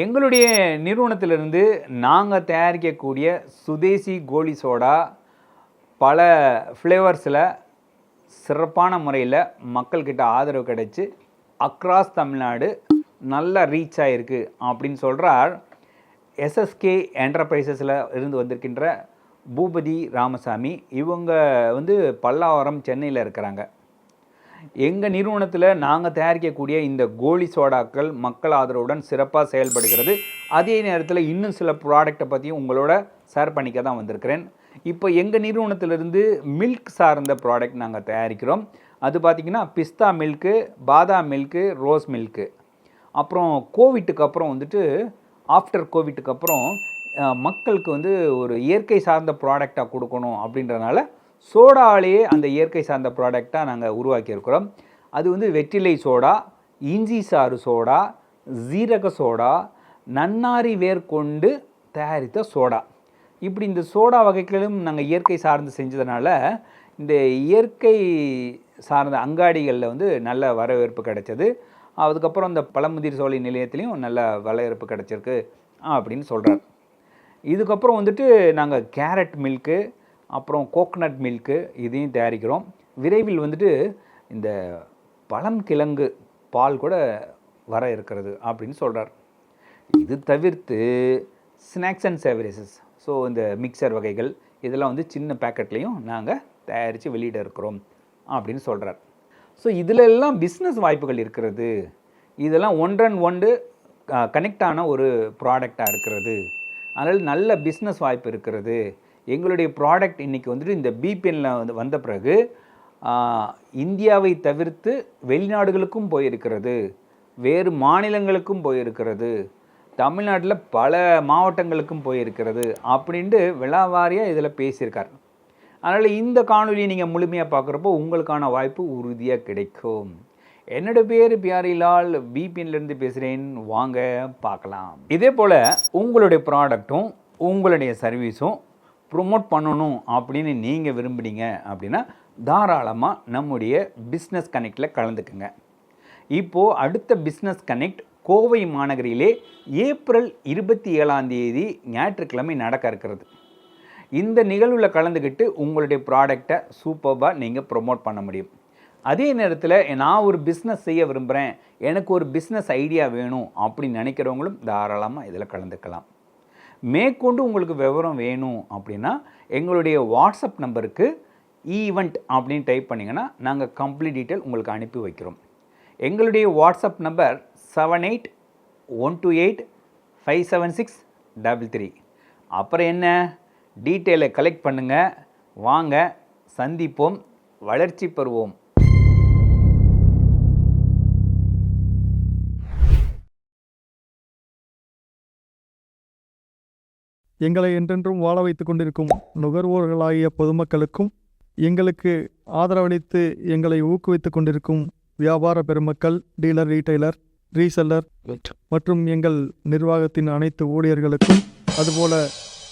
எங்களுடைய நிறுவனத்திலிருந்து நாங்கள் தயாரிக்கக்கூடிய சுதேசி கோலி சோடா பல ஃப்ளேவர்ஸில் சிறப்பான முறையில் மக்கள்கிட்ட ஆதரவு கிடைச்சி அக்ராஸ் தமிழ்நாடு நல்ல ரீச் ஆகிருக்கு அப்படின்னு சொல்கிறார் எஸ்எஸ்கே என்டர்பிரைசஸில் இருந்து வந்திருக்கின்ற பூபதி ராமசாமி. இவங்க வந்து பல்லாவரம் சென்னையில் இருக்கிறாங்க. எங்கள் நிறுவனத்தில் நாங்கள் தயாரிக்கக்கூடிய இந்த கோலி சோடாக்கள் மக்கள் ஆதரவுடன் சிறப்பாக செயல்படுகிறது. அதே நேரத்தில் இன்னும் சில ப்ராடக்ட்டை பற்றியும் உங்களோட ஷேர் பண்ணிக்க தான் வந்திருக்கிறேன். இப்போ எங்கள் நிறுவனத்திலிருந்து மில்க் சார்ந்த ப்ராடக்ட் நாங்கள் தயாரிக்கிறோம். அது பார்த்திங்கன்னா பிஸ்தா மில்க்கு பாதாம் மில்க்கு ரோஸ் மில்க்கு அப்புறம் கோவிட்டுக்கு அப்புறம் வந்துட்டு ஆஃப்டர் கோவிட்டுக்கு அப்புறம் மக்களுக்கு வந்து ஒரு இயற்கை சார்ந்த ப்ராடக்டாக கொடுக்கணும் அப்படின்றனால சோடாலேயே அந்த இயற்கை சார்ந்த ப்ராடக்டாக நாங்கள் உருவாக்கியிருக்கிறோம். அது வந்து வெற்றிலை சோடா இஞ்சி சாறு சோடா ஜீரக சோடா நன்னாரி வேர் கொண்டு தயாரித்த சோடா. இப்படி இந்த சோடா வகைகளும் நாங்கள் இயற்கை சார்ந்து செஞ்சதுனால இந்த இயற்கை சார்ந்த அங்காடிகளில் வந்து நல்ல வரவேற்பு கிடைச்சது. அதுக்கப்புறம் இந்த பழமுதிர் சோலை நிலையத்துலேயும் நல்ல வரவேற்பு கிடைச்சிருக்கு அப்படின்னு சொல்கிறார் இதுக்கப்புறம் வந்துட்டு நாங்கள் கேரட் மில்க்கு அப்புறம் கோக்கனட் மில்க்கு இதையும் தயாரிக்கிறோம். விரைவில் வந்துட்டு இந்த பழம் கிழங்கு பால் கூட வர இருக்கிறது அப்படின்னு சொல்கிறார் இது தவிர்த்து ஸ்நாக்ஸ் அண்ட் சேவரேசஸ் ஸோ இந்த மிக்சர் வகைகள் இதெல்லாம் வந்து சின்ன பேக்கெட்லேயும் நாங்கள் தயாரித்து வெளியிட இருக்கிறோம் அப்படின்னு சொல்கிறார் ஸோ இதில் எல்லாம் பிஸ்னஸ் வாய்ப்புகள் இருக்கிறது. இதெல்லாம் ஒன்றன் ஒன்று கனெக்டான ஒரு ப்ராடக்டாக இருக்கிறது. அதனால் நல்ல பிஸ்னஸ் வாய்ப்பு இருக்கிறது. எங்களுடைய ப்ராடக்ட் இன்றைக்கி வந்துட்டு இந்த பிபிஎனில் வந்து வந்த பிறகு இந்தியாவை தவிர்த்து வெளிநாடுகளுக்கும் போயிருக்கிறது வேறு மாநிலங்களுக்கும் போயிருக்கிறது தமிழ்நாட்டில் பல மாவட்டங்களுக்கும் போயிருக்கிறது அப்படின்ட்டு விழாவாரியாக இதில் பேசியிருக்கார். அதனால் இந்த காணொலியை நீங்கள் முழுமையாக பார்க்குறப்போ உங்களுக்கான வாய்ப்பு உறுதியாக கிடைக்கும். என்னோட பேர் பியாரிலால் பிபின்லேருந்து பேசுகிறேன் வாங்க பார்க்கலாம். இதே போல் உங்களுடைய ப்ராடக்ட்டும் உங்களுடைய சர்வீஸும் ப்ரொமோட் பண்ணணும் அப்படின்னு நீங்கள் விரும்புனீங்க அப்படின்னா தாராளமாக நம்முடைய பிஸ்னஸ் கனெக்டில் கலந்துக்குங்க. இப்போது அடுத்த பிஸ்னஸ் கனெக்ட் கோவை மாநகரிலே ஏப்ரல் இருபத்தி ஏழாம் தேதி ஞாயிற்றுக்கிழமை நடக்க இருக்கிறது. இந்த நிகழ்வில் கலந்துக்கிட்டு உங்களுடைய ப்ராடக்டை சூப்பராக நீங்கள் ப்ரொமோட் பண்ண முடியும். அதே நேரத்தில் நான் ஒரு பிஸ்னஸ் செய்ய விரும்புகிறேன் எனக்கு ஒரு பிஸ்னஸ் ஐடியா வேணும் அப்படின்னு நினைக்கிறவங்களும் தாராளமாக இதில் கலந்துக்கலாம். மேற்கொண்டு உங்களுக்கு விவரம் வேணும் அப்படின்னா எங்களுடைய வாட்ஸ்அப் நம்பருக்கு ஈவெண்ட் அப்படின்னு டைப் பண்ணிங்கன்னா நாங்கள் கம்ப்ளீட் டீட்டெயில் உங்களுக்கு அனுப்பி வைக்கிறோம். எங்களுடைய WhatsApp number seven eight one two eight five seven six double three அப்புறம் என்ன? டீட்டெயிலை கலெக்ட் பண்ணுங்கள் வாங்க சந்திப்போம் வளர்ச்சி பெறுவோம். எங்களை என்றென்றும் வாழ வைத்துக் கொண்டிருக்கும் நுகர்வோர்களாகிய பொதுமக்களுக்கும் எங்களுக்கு ஆதரவளித்து எங்களை ஊக்குவித்துக் கொண்டிருக்கும் வியாபார பெருமக்கள் டீலர் ரீட்டைலர் ரீசெல்லர் மற்றும் எங்கள் நிர்வாகத்தின் அனைத்து ஊழியர்களுக்கும் அதுபோல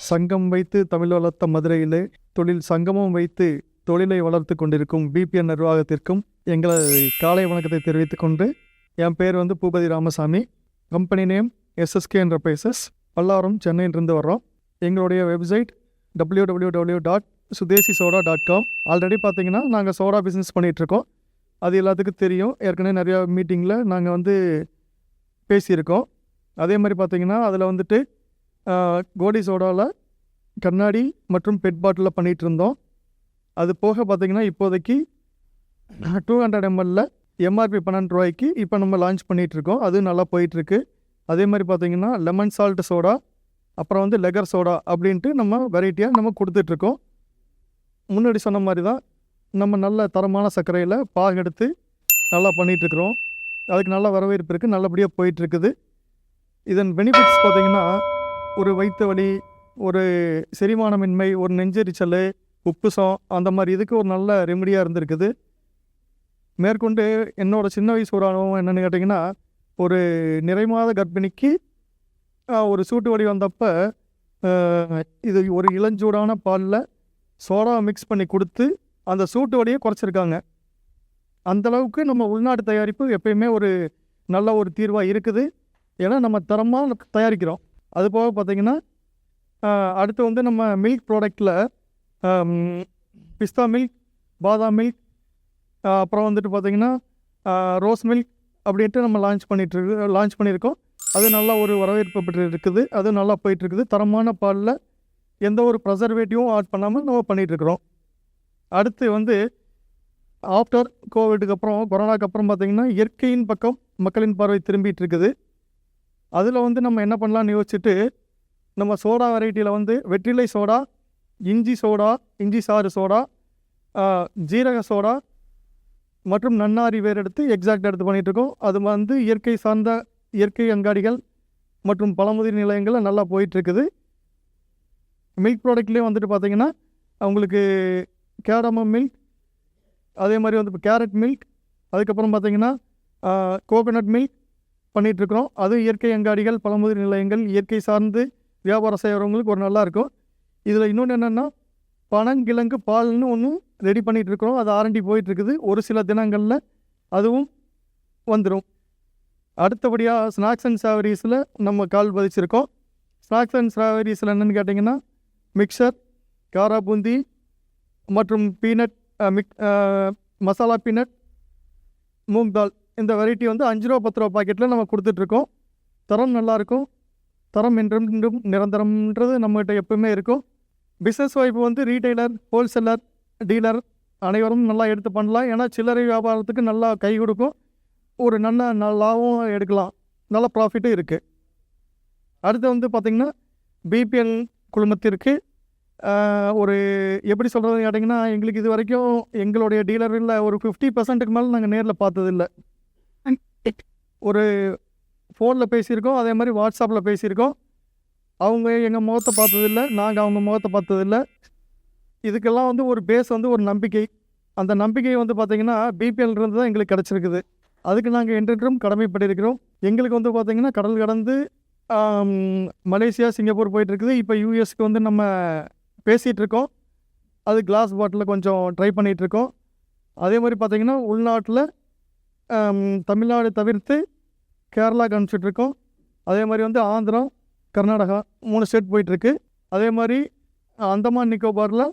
சங்கம் வைத்து தமிழ் வளர்த்த மதுரையிலே தொழில் சங்கமும் வைத்து தொழிலை வளர்த்து கொண்டிருக்கும் பிபிஎன் நிர்வாகத்திற்கும் எங்களது காலை வணக்கத்தை தெரிவித்துக் கொண்டு என் பேர் வந்து Boopathi Ramasamy. Company name SSK என்ற பேசஸ். பல்லாவரம் சென்னையிலிருந்து வர்றோம். எங்களுடைய website W W W dot Swadeshi soda dot com already பார்த்தீங்கன்னா நாங்கள் சோடா பிஸ்னஸ் பண்ணிகிட்ருக்கோம் அது எல்லாத்துக்கும் தெரியும். ஏற்கனவே நிறையா மீட்டிங்கில் நாங்கள் வந்து பேசியிருக்கோம். அதே மாதிரி பார்த்தீங்கன்னா அதில் வந்துட்டு கோடி சோடாவில் கண்ணாடி மற்றும் பெட் பாட்டிலில் பண்ணிகிட்டு இருந்தோம். அது போக பார்த்தீங்கன்னா இப்போதைக்கு டூ ஹண்ட்ரட் எம்எல்ல எம்ஆர்பி பன்னெண்டு ரூபாய்க்கு இப்போ நம்ம லான்ச் பண்ணிகிட்ருக்கோம் அது நல்லா போயிட்டுருக்கு அதே மாதிரி பார்த்திங்கன்னா லெமன் சால்ட் சோடா அப்புறம் வந்து லெகர் சோடா அப்படின்ட்டு நம்ம வெரைட்டியாக நம்ம கொடுத்துட்ருக்கோம். முன்னாடி சொன்ன மாதிரி தான் நம்ம நல்ல தரமான சர்க்கரையில் பாகு எடுத்து நல்லா பண்ணிகிட்ருக்குறோம் அதுக்கு நல்ல வரவேற்பு இருக்குது நல்லபடியாக போயிட்டுருக்குது இதன் பெனிஃபிட்ஸ் பார்த்தீங்கன்னா ஒரு வைத்த வலி ஒரு செரிமானமின்மை ஒரு நெஞ்செரிச்சல் உப்புசம் அந்த மாதிரி இதுக்கு ஒரு நல்ல ரெமடியாக இருந்திருக்குது. மேற்கொண்டு என்னோடய சின்ன வயசு ஒரு அனுபவம் என்னென்னு கேட்டிங்கன்னா ஒரு நிறைமாத கர்ப்பிணிக்கு ஒரு சூட்டு வடி வந்தப்போ இது ஒரு இளஞ்சூடான பாலில் சோடா மிக்ஸ் பண்ணி கொடுத்து அந்த சூட்டு வடியை குறைச்சிருக்காங்க. அந்தளவுக்கு நம்ம உள்நாட்டு தயாரிப்பு எப்பயுமே ஒரு நல்ல ஒரு தீர்வாக இருக்குது. ஏன்னா நம்ம தரமாக தயாரிக்கிறோம். அது போக பார்த்தீங்கன்னா அடுத்து வந்து நம்ம மில்க் ப்ராடக்டில் பிஸ்தா மில்க் பாதாம் மில்க் அப்புறம் வந்துட்டு பார்த்தீங்கன்னா ரோஸ் மில்க் அப்படின்ட்டு நம்ம லான்ச் பண்ணிகிட்டு லான்ச் பண்ணியிருக்கோம். அது நல்லா ஒரு வரவேற்பு பெற்று இருக்குது அது நல்லா போயிட்டுருக்குது. தரமான பாலில் எந்த ஒரு ப்ரெசர்வேட்டிவும் ஆட் பண்ணாமல் நம்ம பண்ணிகிட்ருக்குறோம் அடுத்து வந்து ஆஃப்டர் கோவிடுக்கு அப்புறம் கொரோனாக்கு அப்புறம் பார்த்திங்கன்னா இயற்கையின் பக்கம் மக்களின் பார்வை திரும்பிட்டு இருக்குது அதில் வந்து நம்ம என்ன பண்ணலாம்னு யோசிச்சுட்டு நம்ம சோடா வெரைட்டியில் வந்து வெற்றிலை சோடா இஞ்சி சோடா இஞ்சி சாறு சோடா ஜீரக சோடா மற்றும் நன்னாரி வேர் எடுத்து எக்ஸாக்ட் எடுத்து பண்ணிகிட்ருக்கோம் அது வந்து இயற்கை சார்ந்த இயற்கை அங்காடிகள் மற்றும் பழமுதிர் நிலையங்களில் நல்லா போயிட்டுருக்குது. மில்க் ப்ராடக்ட்லேயே வந்துட்டு பார்த்தீங்கன்னா உங்களுக்கு கேடமம் மில்க் அதே மாதிரி வந்து இப்போ கேரட் மில்க் அதுக்கப்புறம் பார்த்தீங்கன்னா கோகோனட் மில்க் பண்ணிகிட்ருக்குறோம் அதுவும் இயற்கை அங்காடிகள் பழமுதிர் நிலையங்கள் இயற்கை சார்ந்து வியாபாரம் செய்கிறவங்களுக்கு ஒரு நல்லா இருக்கும். இதில் இன்னொன்று என்னென்னா பனங்கிழங்கு பால்னு ஒன்று ரெடி பண்ணிகிட்ருக்குறோம் அது ஆரண்டி போயிட்டுருக்குது. ஒரு சில தினங்களில் அதுவும் வந்துடும் அடுத்தபடியாக ஸ்நாக்ஸ் அண்ட் சாவரிஸில் நம்ம கால் பதிச்சிருக்கோம். ஸ்நாக்ஸ் அண்ட் சாவரிஸில் என்னென்னு கேட்டிங்கன்னா மிக்சர் காரா பூந்தி மற்றும் peanut mix masala peanut moong dal இந்த வெரைட்டி வந்து அஞ்சு ரூபா பத்து ரூபா பாக்கெட்டில் நம்ம கொடுத்துட்ருக்கோம். தரம் நல்லாயிருக்கும் தரம் என்றும் இன்றும் நிரந்தரம்ன்றது நம்மகிட்ட எப்பவுமே இருக்கும். பிஸ்னஸ் வாய்ப்பு வந்து ரீட்டைலர் ஹோல்சேலர் டீலர் அனைவரும் நல்லா எடுத்து பண்ணலாம். ஏன்னா சில்லறை வியாபாரத்துக்கு நல்லா கை கொடுக்கும். ஒரு நல்ல நல்லாவும் எடுக்கலாம். நல்ல ப்ராஃபிட்டும் இருக்குது அடுத்து வந்து பார்த்திங்கன்னா பிபிஎல் குழுமத்திற்கு ஒரு எப்படி சொல்கிறது கேட்டிங்கன்னா எங்களுக்கு இது வரைக்கும் எங்களுடைய டீலரில் ஒரு ஃபிஃப்டி பர்சன்ட்டுக்கு மேலே நாங்கள் நேரில் பார்த்ததில்ல. ஒரு ஃபோனில் பேசியிருக்கோம் அதே மாதிரி வாட்ஸ்அப்பில் பேசியிருக்கோம். அவங்க எங்கள் முகத்தை பார்த்ததில்ல நாங்கள் அவங்க முகத்தை பார்த்ததில்ல. இதுக்கெல்லாம் வந்து ஒரு பேஸ் வந்து ஒரு நம்பிக்கை. அந்த நம்பிக்கை வந்து பார்த்திங்கன்னா பிபிஎல்ருந்து தான் எங்களுக்கு கிடச்சிருக்குது. அதுக்கு நாங்கள் என்றென்றும் கடமைப்பட்டிருக்கிறோம். எங்களுக்கு வந்து பார்த்திங்கன்னா கடல் கடந்து மலேசியா சிங்கப்பூர் போயிட்டுருக்குது. இப்போ யூஎஸ்க்கு வந்து நம்ம பேசிகிட்டு இருக்கோம் அது கிளாஸ் பாட்டிலில் கொஞ்சம் ட்ரை பண்ணிகிட்ருக்கோம் அதே மாதிரி பார்த்திங்கன்னா உள்நாட்டில் தமிழ்நாடு தவிர்த்து கேரளா அனுப்பிச்சிட்ருக்கோம் அதே மாதிரி வந்து ஆந்திரா கர்நாடகா மூணு ஸ்டேட் போயிட்டுருக்கு. அதே மாதிரி அந்தமான் நிக்கோபாரில்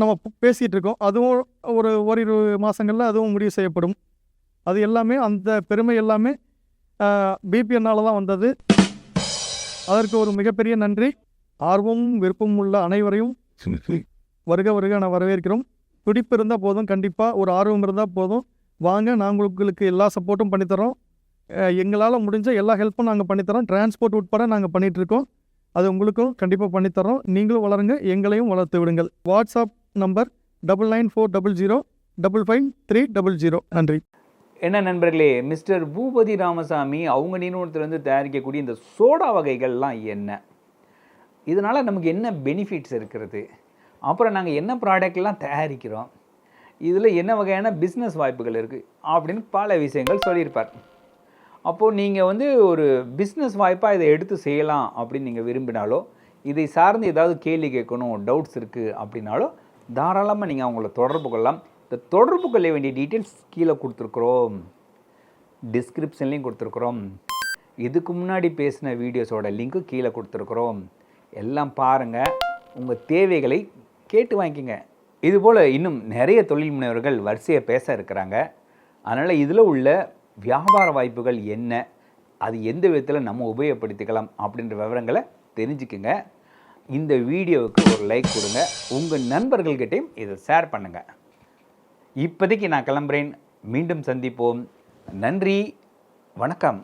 நம்ம பேசிகிட்டு இருக்கோம் அதுவும் ஒரு ஓரிரு மாதங்களில் அதுவும் முடிவு செய்யப்படும். அது எல்லாமே அந்த பெருமை எல்லாமே பிபிஎன்னால் தான் வந்தது. அதற்கு ஒரு மிகப்பெரிய நன்றி. ஆர்வமும் விருப்பமும் உள்ள அனைவரையும் வருக வருக நான் வரவேற்கிறோம். துடிப்பு இருந்தால் போதும் கண்டிப்பாக ஒரு ஆர்வம் இருந்தால் போதும். வாங்க நாங்கள் உங்களுக்கு எல்லா சப்போர்ட்டும் பண்ணித்தரோம். எங்களால் முடிஞ்ச எல்லா ஹெல்ப்பும் நாங்கள் பண்ணித்தரோம். டிரான்ஸ்போர்ட் உட்பட நாங்கள் பண்ணிகிட்ருக்கோம் அது உங்களுக்கும் கண்டிப்பாக பண்ணித்தரோம். நீங்களும் வளருங்க எங்களையும் வளர்த்து விடுங்கள். WhatsApp number double nine four double zero double five three double zero நன்றி. என்ன நண்பர்களே மிஸ்டர் பூபதி ராமசாமி அவங்க நிறுவனத்திலேருந்து தயாரிக்கக்கூடிய இந்த சோடா வகைகள்லாம் என்ன? இதனால் நமக்கு என்ன பெனிஃபிட்ஸ் இருக்கிறது? அப்புறம் நாங்கள் என்ன ப்ராடக்ட்லாம் தயாரிக்கிறோம்? இதில் என்ன வகையான பிஸ்னஸ் வாய்ப்புகள் இருக்குது அப்படின்னு பல விஷயங்கள் சொல்லியிருப்பார். அப்போது நீங்கள் வந்து ஒரு பிஸ்னஸ் வாய்ப்பாக இதை எடுத்து செய்யலாம் அப்படின்னு நீங்கள் விரும்பினாலோ இதை சார்ந்து ஏதாவது கேள்வி கேட்கணும் டவுட்ஸ் இருக்குது அப்படின்னாலோ தாராளமாக நீங்கள் அவங்கள தொடர்பு கொள்ளலாம். இந்த தொடர்பு கொள்ள வேண்டிய டீட்டெயில்ஸ் கீழே கொடுத்துருக்குறோம். டிஸ்கிரிப்ஷன்லேயும் கொடுத்துருக்குறோம். இதுக்கு முன்னாடி பேசின வீடியோஸோட லிங்க்கு கீழே கொடுத்துருக்குறோம். எல்லாம் பாருங்கள் உங்கள் தேவைகளை கேட்டு வாங்கிக்கோங்க. இதுபோல் இன்னும் நிறைய தொழில் முனைவர்கள் வரிசையை பேச இருக்கிறாங்க. அதனால் இதில் உள்ள வியாபார வாய்ப்புகள் என்ன? அது எந்த விதத்தில் நம்ம உபயோகப்படுத்திக்கலாம் அப்படின்ற விவரங்களை தெரிஞ்சுக்குங்க. இந்த வீடியோவுக்கு ஒரு லைக் கொடுங்க. உங்கள் நண்பர்கள்கிட்டையும் இதை ஷேர் பண்ணுங்கள் இப்போதைக்கு நான் கிளம்புறேன். மீண்டும் சந்திப்போம். நன்றி. வணக்கம்.